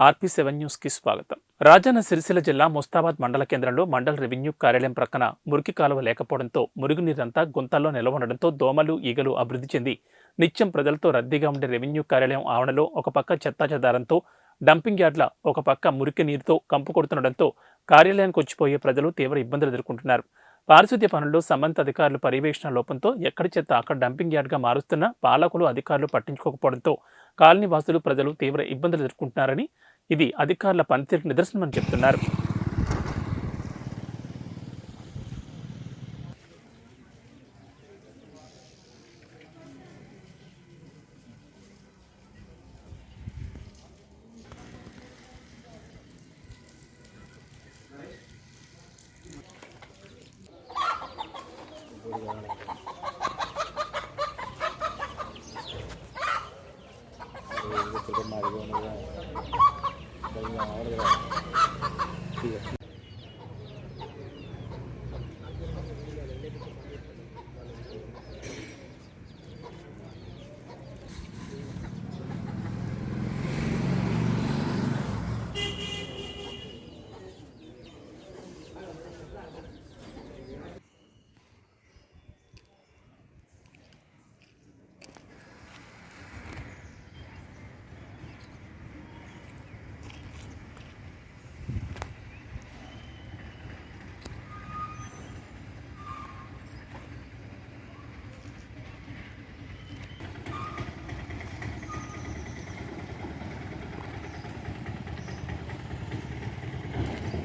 RP seven న్యూస్కి స్వాగతం. రాజన్న సిరిసిల్ల జిల్లా ముస్తాబాద్ మండల కేంద్రంలో మండల రెవెన్యూ కార్యాలయం ప్రక్కన మురికి కాలువ లేకపోవడంతో మురుగునీరంతా గుంతల్లో నిలవ ఉండడంతో దోమలు ఈగలు అభివృద్ధి చెంది నిత్యం ప్రజలతో రద్దీగా ఉండే రెవెన్యూ కార్యాలయం ఆవరణలో ఒక పక్క చెత్తాచెదారంతో డంపింగ్ యార్డ్ల ఒక పక్క మురికి నీరుతో కంపు కొడుతుండడంతో కార్యాలయానికి వచ్చిపోయే ప్రజలు తీవ్ర ఇబ్బందులు ఎదుర్కొంటున్నారు. పారిశుద్ధ్య పనుల్లో సంబంధిత అధికారులు పర్యవేక్షణ లోపంతో ఎక్కడి చెత్త అక్కడ డంపింగ్ యార్డ్గా మారుస్తున్న పాలకులు అధికారులు పట్టించుకోకపోవడంతో కాలనీ వాసులు ప్రజలు తీవ్ర ఇబ్బందులు ఎదుర్కొంటున్నారని ఇది అధికారుల పనితీరుకు నిదర్శనమని చెప్తున్నారు. Thank you.